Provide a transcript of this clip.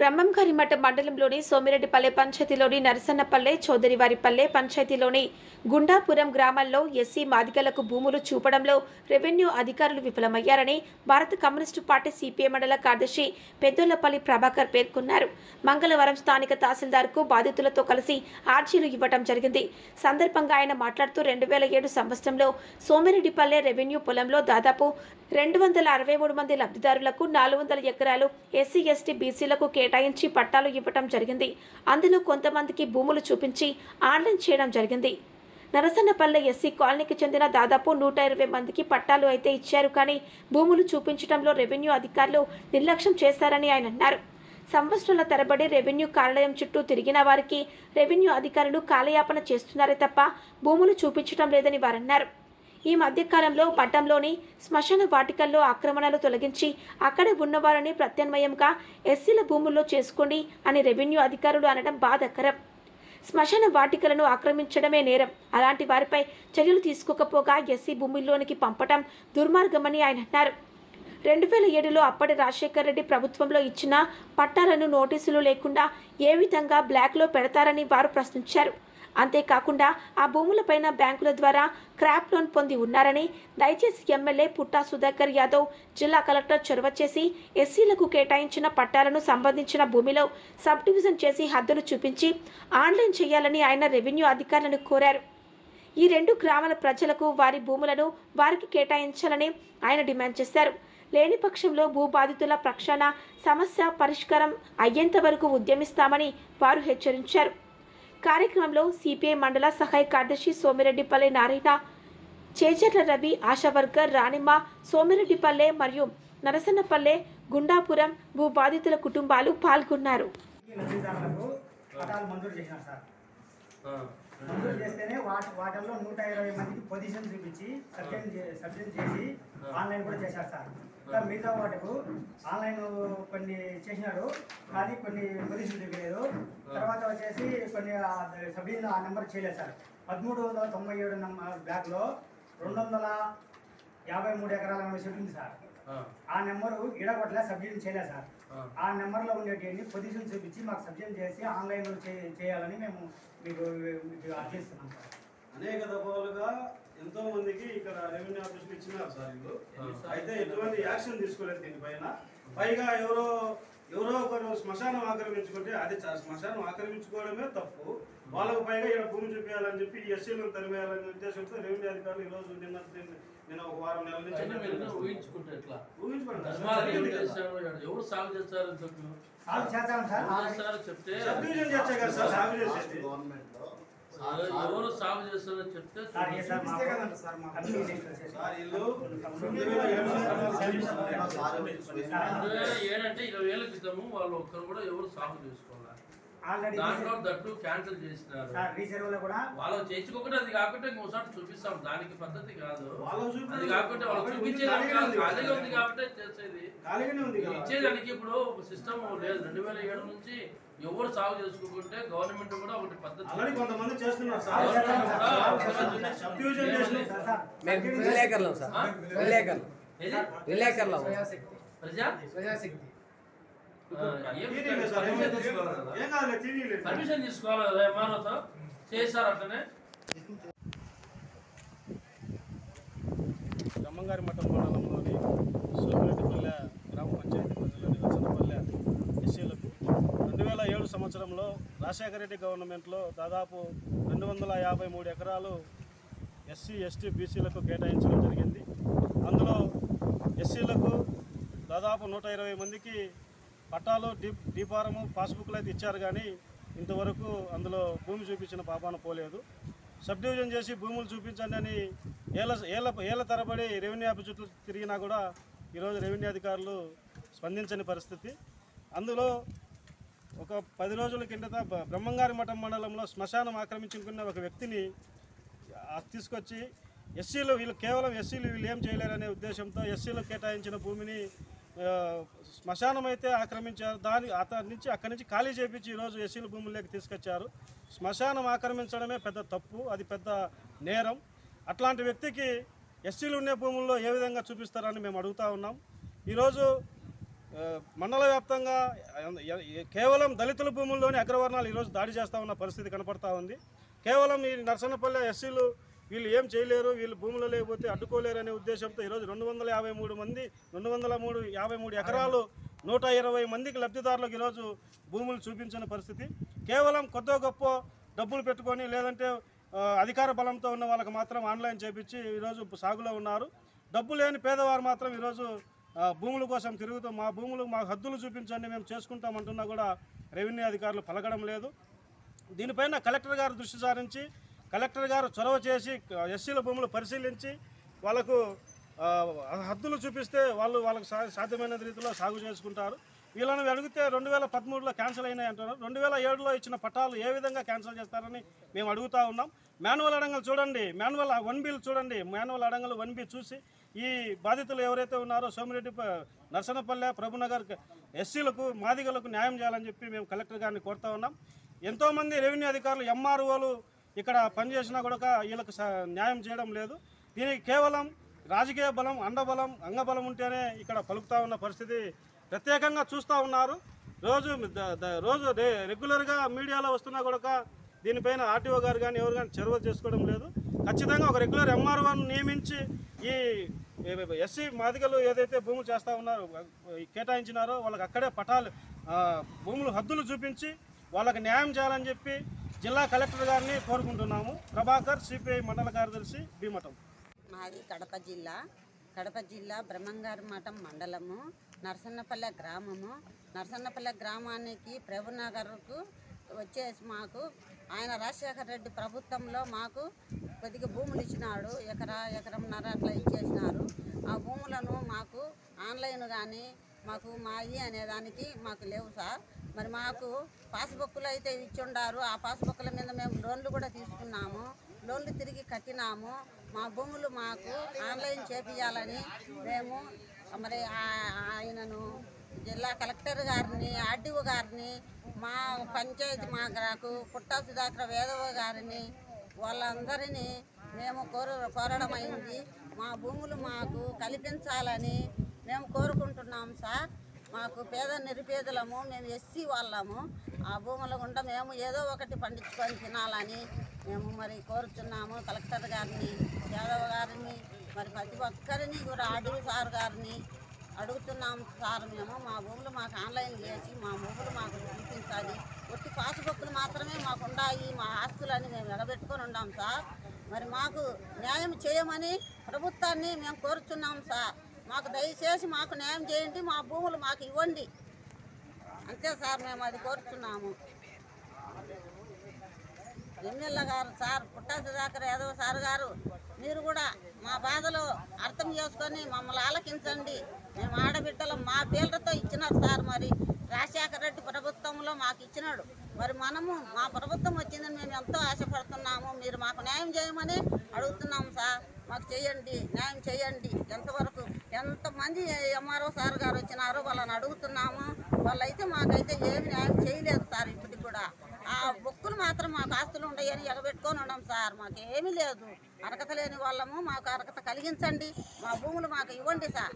బ్రహ్మంఘరిమఠ మండలంలోని సోమిరెడ్డిపల్లె పంచాయతీలోని నరసన్నపల్లె చౌదరివారిపల్లె పంచాయతీలోని గుండాపురం గ్రామాల్లో ఎస్సీ మాదిగలకు భూములు చూపడంలో రెవెన్యూ అధికారులు విఫలమయ్యారని భారత కమ్యూనిస్టు పార్టీ సిపిఐ మండల కార్యదర్శి పెద్దొల్లపల్లి ప్రభాకర్ పేర్కొన్నారు. మంగళవారం స్థానిక తహసీల్దార్కు బాధితులతో కలిసి ఆర్జీలు ఇవ్వడం జరిగింది. సందర్భంగా ఆయన మాట్లాడుతూ రెండు వేల ఏడు సంవత్సరంలో సోమిరెడ్డిపల్లె రెవెన్యూ పొలంలో దాదాపు రెండు వందల అరవై మూడు మంది లబ్ధిదారులకు నాలుగు వందల ఎకరాలు ఎస్సీ ఎస్టీ బీసీలకు కేటాయించి పట్టాలు ఇవ్వటం జరిగింది. అందులో కొంతమందికి భూములు చూపించి ఆన్లైన్ చేయడం జరిగింది. నరసన్నపల్లె ఎస్సీ కాలనీకి చెందిన దాదాపు నూట ఇరవై మందికి పట్టాలు అయితే ఇచ్చారు కానీ భూములు చూపించడంలో రెవెన్యూ అధికారులు నిర్లక్ష్యం చేశారని ఆయన అన్నారు. సంవత్సరాల తరబడి రెవెన్యూ కార్యాలయం చుట్టూ తిరిగిన వారికి రెవెన్యూ అధికారులు కాలయాపన చేస్తున్నారే తప్ప భూములు చూపించడం లేదని వారన్నారు. ఈ మధ్యకాలంలో పట్టణంలోని శ్మశాన వాటికల్లో ఆక్రమణలు తొలగించి అక్కడ ఉన్నవారిని ప్రత్యామ్నాయంగా ఎస్సీల భూముల్లో చేసుకోండి అని రెవెన్యూ అధికారులు అనడం బాధాకరం. శ్మశాన వాటికలను ఆక్రమించడమే నేరం. అలాంటి వారిపై చర్యలు తీసుకోకపోగా ఎస్సీ భూమిలోనికి పంపటం దుర్మార్గమని ఆయన అన్నారు. రెండు వేల ఏడులో అప్పటి రాజశేఖర్ రెడ్డి ప్రభుత్వంలో ఇచ్చిన పట్టాలను నోటీసులు లేకుండా ఏ విధంగా బ్లాక్లో పెడతారని వారు ప్రశ్నించారు. అంతేకాకుండా ఆ భూములపైన బ్యాంకుల ద్వారా క్రాప్ లోన్ పొంది ఉన్నారని దయచేసి ఎమ్మెల్యే పుట్టా సుధాకర్ యాదవ్ జిల్లా కలెక్టర్ చొరవ చేసి ఎస్సీలకు కేటాయించిన పట్టాలను సంబంధించిన భూమిలో సబ్ డివిజన్ చేసి హద్దులు చూపించి ఆన్లైన్ చేయాలని ఆయన రెవెన్యూ అధికారులను కోరారు. ఈ రెండు గ్రామాల ప్రజలకు వారి భూములను వారికి కేటాయించాలని ఆయన డిమాండ్ చేశారు. లేని పక్షంలో భూబాధితుల ప్రక్షాళన సమస్య పరిష్కారం అయ్యేంత వరకు ఉద్యమిస్తామని వారు హెచ్చరించారు. కార్యక్రమంలో సిపిఐ మండల సహాయ కార్యదర్శి సోమిరెడ్డిపల్లె నారాయణ చేజర్ల రవి ఆశావర్కర్ రాణిమ్మ సోమిరెడ్డిపల్లె మరియు నరసన్నపల్లె గుండాపురం భూ బాధితుల కుటుంబాలు పాల్గొన్నారు. మంజూరు చేస్తేనే వాటి వాటిల్లో నూట ఇరవై మందికి పొజిషన్ చూపించి సబ్జెక్ట్ సబ్జెక్ట్ చేసి ఆన్లైన్ కూడా చేశారు సార్. ఇంకా మిగతా వాటికు ఆన్లైన్ కొన్ని చేసినారు కానీ కొన్ని పొజిషన్ చూపించలేదు. తర్వాత వచ్చేసి కొన్ని సబ్జెక్ట్ ఆ నెంబర్ చేయలేదు సార్. పదమూడు వందల తొంభై ఏడు నెంబర్ బ్లాక్లో రెండు వందల యాభై మూడు ఎకరాల ఉంది సార్. ఆ. నెంబరు ఇడగొట్టలే సబ్జెక్ట్ చేయలేదు సార్. ఆ. నెంబర్లో ఉండేటివన్నీ పొజిషన్ చూపించి మాకు సబ్జెక్ట్ చేసి ఆన్లైన్ చేయాలని మేము మీకు మీకు అర్థిస్తున్నాం సార్. అనేక దఫాలుగా ఎంతో మందికి ఇక్కడ రెవెన్యూ ఆఫీసులు ఇచ్చినారు సార్ వీళ్ళు అయితే ఎటువంటి యాక్షన్ తీసుకోలేదు దీనిపైన. పైగా ఎవరో ఎవరో ఒకరు శ్మశానం ఆక్రమించుకుంటే అది చ- శ్మశానం ఆక్రమించుకోవడమే తప్పు. వాళ్ళకు పైగా ఇక్కడ భూమి చూపించాలని చెప్పి ఈ ఎస్సీలను తరిమేయాలనే ఉద్దేశంతో రెవెన్యూ అధికారులు ఈ రోజు నిన్న నిన్న- నిన్న ఒక వారం మీరు నుంచి ఊహించుకుంటే ఎట్లా? ఊహించుకోండి. ఎవరు సాగు చేస్తారు చెప్పు. సార్. చెప్తే కదా సార్? సాగు చేసేది. ఎవరు సాగు చేస్తారో. చెప్తే సార్ ఏ సార్ చూపిస్తే కదండి సార్ మాకు. సార్ వీళ్ళు రెండు వేల ఏడు రెండు వేల ఏడు అంటే ఇరవై ఏళ్ళ క్రితము వాళ్ళు ఒక్కరు కూడా ఎవరు సాగు చేసుకోవాలి? ఆల్రెడీ దాంట్లో దట్టు క్యాన్సిల్ చేసినారు. సార్ రీసర్వ్లో కూడా వాళ్ళు చేయించుకోకుండా అది కాకుండా ఇంకోసారి చూపిస్తాం. దానికి పద్ధతి కాదు. అది కాకుండా వాళ్ళు ఉంది ఖాళీగా. కాబట్టి చేసేది. ఖాళీగానే ఉంది కదా. ఇచ్చేదానికి ఇప్పుడు సిస్టమ్ లేదు. రెండు వేల ఏడు నుంచి ఎవరు సాగు చేసుకోకుంటే గవర్నమెంట్ కూడా ఒకటి పద్ధతి ఆల్రెడీ కొంతమంది చేస్తున్నారు ప్రజా ప్రజాశక్తి పర్మిషన్ తీసుకోవాలి? ఎంఆర్ఓతో చేశారు అట్లనే? బ్రహ్మంగారి మఠం మండలంలోని సోమిరెడ్డిపల్లె గ్రామ పంచాయతీ పరిధిలోని రచనపల్లె ఎస్సీలకు రెండు వేల ఏడు సంవత్సరంలో రాజశేఖర రెడ్డి గవర్నమెంట్లో దాదాపు రెండు వందల యాభై మూడు ఎకరాలు ఎస్సీ ఎస్టీ బీసీలకు కేటాయించడం జరిగింది. అందులో ఎస్సీలకు దాదాపు నూట ఇరవై మందికి పట్టాలు డీ డీపారము పాస్బుక్లు అయితే ఇచ్చారు కానీ ఇంతవరకు అందులో భూమి చూపించిన పాపాన పోలేదు. సబ్ డివిజన్ చేసి భూములు చూపించండి అని ఏళ్ళ ఏళ్ళ ఏళ్ళ తరబడి రెవెన్యూ ఆఫీస్ చుట్టూ తిరిగినా కూడా ఈరోజు రెవెన్యూ అధికారులు స్పందించని పరిస్థితి. అందులో ఒక పది రోజుల కిందట బ్రహ్మంగారి మఠం మండలంలో శ్మశానం ఆక్రమించుకున్న ఒక వ్యక్తిని తీసుకొచ్చి ఎస్సీలు వీళ్ళు కేవలం ఎస్సీలు వీళ్ళు ఏం చేయలేరనే ఉద్దేశంతో ఎస్సీలకు కేటాయించిన భూమిని శ్మశానమైతే శ్మశానం అయితే ఆక్రమించారు. దాని అతని నుంచి అక్కడి నుంచి ఖాళీ చేపించి ఈరోజు ఎస్సీల భూముల్లోకి తీసుకొచ్చారు. శ్మశానం ఆక్రమించడమే పెద్ద తప్పు అది పెద్ద నేరం. అట్లాంటి వ్యక్తికి ఎస్సీలు ఉండే భూముల్లో ఏ విధంగా చూపిస్తారని మేము అడుగుతా ఉన్నాం. ఈరోజు మండల వ్యాప్తంగా కేవలం దళితుల భూముల్లోని అగ్రవర్ణాలు ఈరోజు దాడి చేస్తూ ఉన్న పరిస్థితి కనపడతా ఉంది. కేవలం ఈ నర్సన్నపల్లె ఎస్సీలు వీళ్ళు ఏం చేయలేరు వీళ్ళు భూములు లేకపోతే అడ్డుకోలేరు అనే ఉద్దేశంతో ఈరోజు రెండు వందల యాభై మూడు మంది రెండు వందల మూడు యాభై మూడు ఎకరాలు నూట ఇరవై మందికి లబ్ధిదారులకు ఈరోజు భూములు చూపించిన పరిస్థితి. కేవలం కొద్దో గొప్ప డబ్బులు పెట్టుకొని లేదంటే అధికార బలంతో ఉన్న వాళ్ళకి మాత్రం ఆన్లైన్ చేపించి ఈరోజు సాగులో ఉన్నారు. డబ్బు లేని పేదవారు మాత్రం ఈరోజు భూముల కోసం తిరుగుతూ మా భూములు మా హద్దులు చూపించండి మేము చేసుకుంటామంటున్నా కూడా రెవెన్యూ అధికారులు పలకడం లేదు. దీనిపైన కలెక్టర్ గారు దృష్టి సారించి కలెక్టర్ గారు చొరవ చేసి ఎస్సీల భూములు పరిశీలించి వాళ్ళకు హద్దులు చూపిస్తే వాళ్ళు వాళ్ళకి సా- సాధ్యమైన రీతిలో సాగు చేసుకుంటారు. వీళ్ళని అడిగితే రెండు వేల పదమూడులో క్యాన్సిల్ అయినాయి అంటున్నారు. రెండు వేల ఏడులో ఇచ్చిన పట్టాలు ఏ విధంగా క్యాన్సిల్ చేస్తారని మేము అడుగుతా ఉన్నాం. మాన్యువల్ అడంగలు చూడండి. మాన్యువల్ వన్ బిల్ చూడండి. మాన్యువల్ అడంగలు వన్ బి చూసి ఈ బాధితులు ఎవరైతే ఉన్నారో సోమిరెడ్డి నర్సనపల్లె ప్రభునగర్ ఎస్సీలకు మాదిగలకు న్యాయం చేయాలని చెప్పి మేము కలెక్టర్ గారిని కోరుతా ఉన్నాం. ఎంతోమంది రెవెన్యూ అధికారులు ఎంఆర్ఓలు ఇక్కడ పనిచేసినా కూడా వీళ్ళకు న్యాయం చేయడం లేదు. దీనికి కేవలం రాజకీయ బలం అండబలం అంగబలం ఉంటేనే ఇక్కడ పలుకుతా ఉన్న పరిస్థితి ప్రత్యేకంగా చూస్తూ ఉన్నారు. రోజు రోజు రెగ్యులర్గా మీడియాలో వస్తున్నా కూడా దీనిపైన ఆర్టీఓ గారు కానీ ఎవరు కానీ చొరవ చేసుకోవడం లేదు. ఖచ్చితంగా ఒక రెగ్యులర్ ఎంఆర్ఓను నియమించి ఈ ఎస్సీ మాదిగలు ఏదైతే భూములు చేస్తూ ఉన్నారో కేటాయించినారో వాళ్ళకి అక్కడే పటాలు భూములు హద్దులు చూపించి వాళ్ళకి న్యాయం చేయాలని చెప్పి జిల్లా కలెక్టర్ గారిని కోరుకుంటున్నాము. ప్రభాకర్ సిపిఐ మండల కార్యదర్శి భీమఠం మాది కడప జిల్లా. కడప జిల్లా బ్రహ్మంగారి మఠం మండలము. నరసన్నపల్లె గ్రామము. నరసన్నపల్లె గ్రామానికి ప్రభునగర్కు వచ్చేసి మాకు ఆయన రాజశేఖర రెడ్డి ప్రభుత్వంలో మాకు కొద్దిగా భూములు ఇచ్చినాడు. ఎకరా ఎకరంన్నర అట్లా ఇచ్చేసినారు. ఆ భూములను మాకు ఆన్లైన్ కానీ మాకు మాయి అనేదానికి మాకు లేవు సార్. మరి మాకు పాస్బుక్లు అయితే ఇచ్చుండారు. ఆ పాస్బుక్ల మీద మేము లోన్లు కూడా తీసుకున్నాము. లోన్లు తిరిగి కట్టినాము. మా భూములు మాకు ఆన్లైన్ చేపించాలని మేము మరి ఆ- ఆయనను జిల్లా కలెక్టర్ గారిని ఆర్డీఓ గారిని మా పంచాయతీ మా నాకు పుట్టా సుధాకర్ వేదవ గారిని వాళ్ళందరినీ మేము కోర కోరడం అయింది. మా భూములు మాకు కల్పించాలని మేము కోరుకుంటున్నాం సార్. మాకు పేద నిరుపేదలము మేము ఎస్సీ వాళ్ళము. ఆ భూముల గుండా మేము ఏదో ఒకటి పండించుకొని తినాలని మేము మరి కోరుచున్నాము. కలెక్టర్ గారిని యాదవ్ గారిని మరి ప్రతి ఒక్కరిని కూడా అడుగు సార్ గారిని అడుగుతున్నాం సార్ మేము. మా భూములు మాకు ఆన్లైన్ చేసి మా భూములు మాకు చూపించాలి. ఒట్టి పాసుబుక్కులు మాత్రమే మాకు ఉన్నాయి మా ఆస్తులని మేము ఎడబెట్టుకొని ఉన్నాం సార్. మరి మాకు న్యాయం చేయమని ప్రభుత్వాన్ని మేము కోరుచున్నాం సార్. మాకు దయచేసి మాకు న్యాయం చేయండి మా భూములు మాకు ఇవ్వండి. అంతే సార్ మేము అది కోరుతున్నాము. ఎమ్మెల్యే గారు సార్ పుట్టా సుధాకర్ యాదవ్ సార్ గారు మీరు కూడా మా బాధలు అర్థం చేసుకొని మమ్మల్ని ఆలకించండి. మేము ఆడబిడ్డలు మా పేర్లతో ఇచ్చినారు సార్ మరి. రాజశేఖర రెడ్డి ప్రభుత్వంలో మాకు ఇచ్చినాడు. మరి మనము మా ప్రభుత్వం వచ్చిందని మేము ఎంతో ఆశపడుతున్నాము. మీరు మాకు న్యాయం చేయమని అడుగుతున్నాము సార్. మాకు చేయండి న్యాయం చేయండి. ఎంతవరకు కొంతమంది ఎంఆర్ఓ సార్ గారు వచ్చినారు వాళ్ళని అడుగుతున్నాము. వాళ్ళైతే మాకైతే ఏమి న్యాయం చేయలేదు సార్ ఇప్పటికి కూడా. ఆ బుక్కులు మాత్రం మాకు ఆస్తులు ఉండయని ఎగబెట్టుకొని ఉన్నాం సార్. మాకు ఏమీ లేదు. అర్హత లేని వాళ్ళము మాకు అర్హత కలిగించండి. మా భూములు మాకు ఇవ్వండి సార్.